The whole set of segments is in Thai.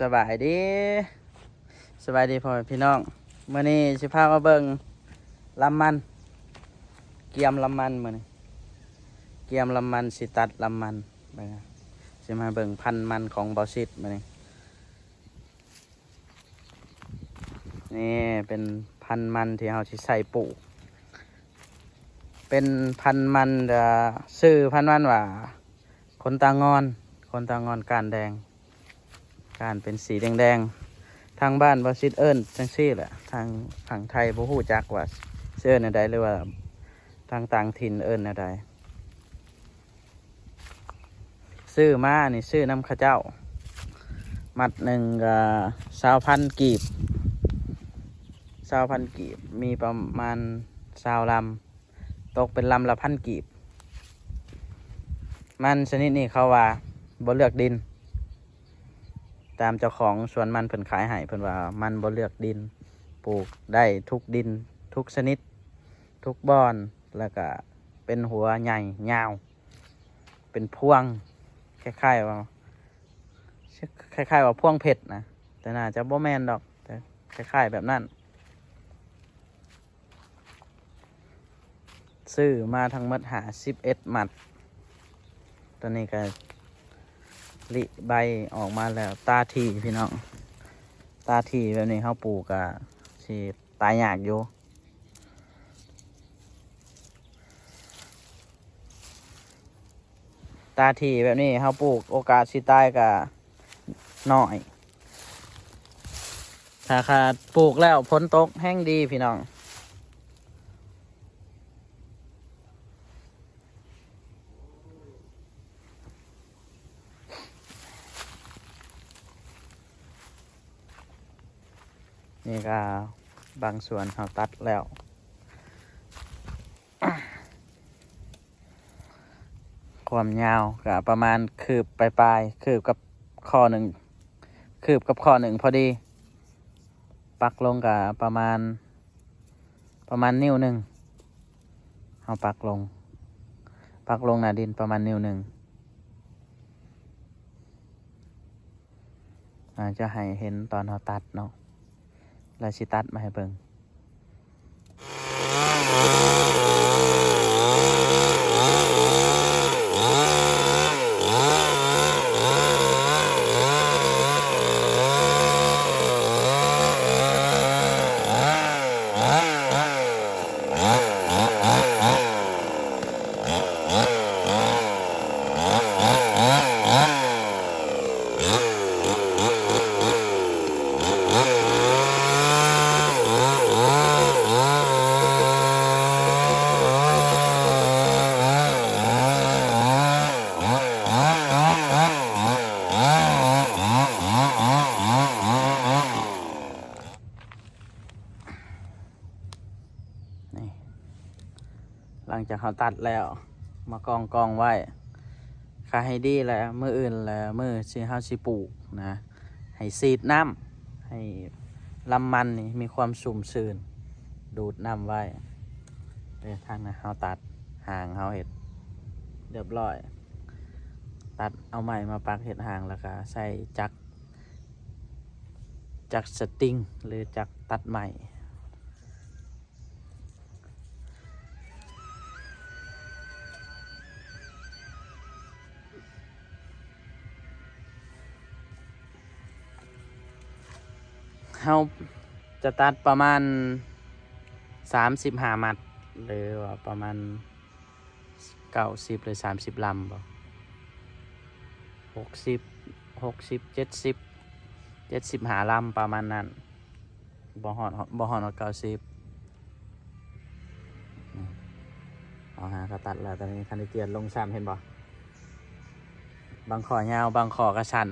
สบายดีสบายดีพ่อแม่พี่น้องเมื่อนี้สิพามาเบิ่งลำมัน เกียมลำมันมื่อนี้เกียมลำมันสิตัดลำมันไปนะสิมาเบิ่งพันมันของบอสิตมื่อนี้นี่เป็นพันมันที่เราสิใส่ปลูกเป็นพันมันสื่อพันมันว่าคนตางอน คนตางอนการแดง การเป็นสีแดงๆ ทางบ้านบาซิดเอิญจังซี่แหละทางฝั่งไทยบ่ฮู้จักว่าเสื้อในใดหรือว่าทางต่างถิ่นเอิญในใดซื้อมานี่ซื้อน้ำข้าเจ้า มัดหนึ่งก็สาวพันกีบสาวพันกีบ มีประมาณสาวลำ ตกเป็นลำละพันกีบ มันชนิดนี้เขาว่าบ่เลือกดิน ตามเจ้าของสวนมันเพิ่นขายให้เพิ่นว่ามันบ่เลือกดิน ปลูกได้ทุกดิน ทุกชนิด ทุกบอนแล้วก็เป็นหัวใหญ่ยาว เป็นพวงคล้ายๆว่าคล้าย ๆ ว่าพวงเพชรนะแต่น่าจะบ่แมนดอกแต่คล้ายๆแบบนั้น ซื้อมาทั้งหมดหาสิบเอ็ดหมัด ตอนนี้ก็ ลิใบออกมาแล้วตาทีพี่น้องตาทีแบบนี้เขาปลูกอะสิตายยากอยู่ตาทีแบบนี้เขาปลูกโอกาสสิตายก็น้อยถ้าขาดปลูกแล้วพ้นตกแห้งดีพี่น้อง นี่ก็บางส่วนเขาตัดแล้ว ความยาวก็ประมาณคืบปลายๆคืบกับข้อหนึ่งคืบกับข้อหนึ่งพอดี ปักลงกับประมาณ ประมาณนิ้วหนึ่งเอาปักลง ปักลงหนาดินประมาณนิ้วหนึ่งอาจจะให้เห็นตอนเขาตัดเนาะ แล้วชิตัดมาให้เบิ่ง จากเขาตัดแล้ว มากองกองไว้ค่าให้ดีแล้วมืออื่นแล้วมือสิเฮาสิปลูกนะให้ซีดน้ำให้ลำมันนี่มีความสุ่มซื่นดูดน้ำไว้เดี๋ยวทางนะเขาตัดห่างเขาเห็ดเรียบร้อย ตัดเอาใหม่มาปักเห็ดห่างแล้วก็ใส่จักรจักรสติงหรือจักรตัดใหม่ เราจะตัดประมาณสามสิบห้ามัดหรือว่าประมาณเก้าสิบหรือสามสิบลำบ่หกสิบหกสิบเจ็ดสิบเจ็ดสิบหาลำประมาณนั้นบ่หอดบ่หอดเก้าสิบเอาหากระตัดแล้วตอนนี้คันด้เจียนลงซ้ำเห็นบ่บางขอยาวบางขอกระชัน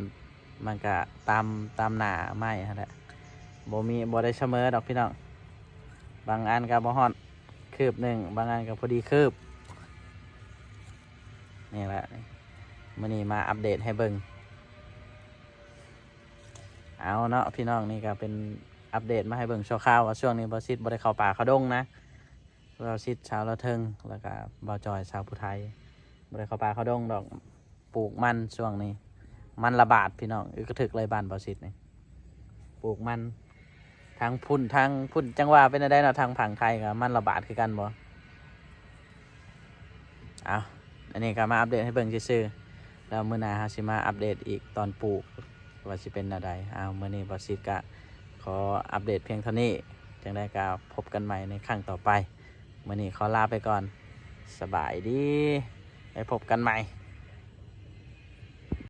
มันก็ตามตามหนาไม้ฮะแหละ บ่มีบ่ได้เสมอดอกพี่น้อง บางอันก็บ่ฮอดคืบหนึ่ง บางอันก็พอดีคืบ นี่แหละมื้อนี้มาอัปเดตให้เบิ่งเอาเนาะพี่น้องนี่ก็เป็นอัปเดตมาให้เบิ่งชั่วคราวว่าช่วงนี้บ่ซิดบ่ได้เข้าป่าเข้าดงนะเราซิดชาวละเทิงแล้วก็บ่าวจอยชาวผู้ไทยบ่ได้เข้าป่าเข้าดงดอกปลูกมันช่วงนี้ มันระบาดพี่น้องอึกกระถึกเลยบ้านบอสิตนี่ปลูกมัน ทางพุ่นทางพุ่นจังหวะเป็นอะไรเนาะทางผังไทยกับมันระบาดคือกันบ่เอาอันนี้ก็มาอัปเดตให้เบิ่งซื่อๆแล้วมื้อหน้าเฮาสิมาอัปเดตอีกตอนปลูกว่าสิเป็นอะไรเอามื้อนี้บอสิก็ขออัปเดตเพียงเท่านี้จังได้ก็พบกันใหม่ในครั้งต่อไปมื้อนี้ขอลาไปก่อนสบายดีไปพบกันใหม่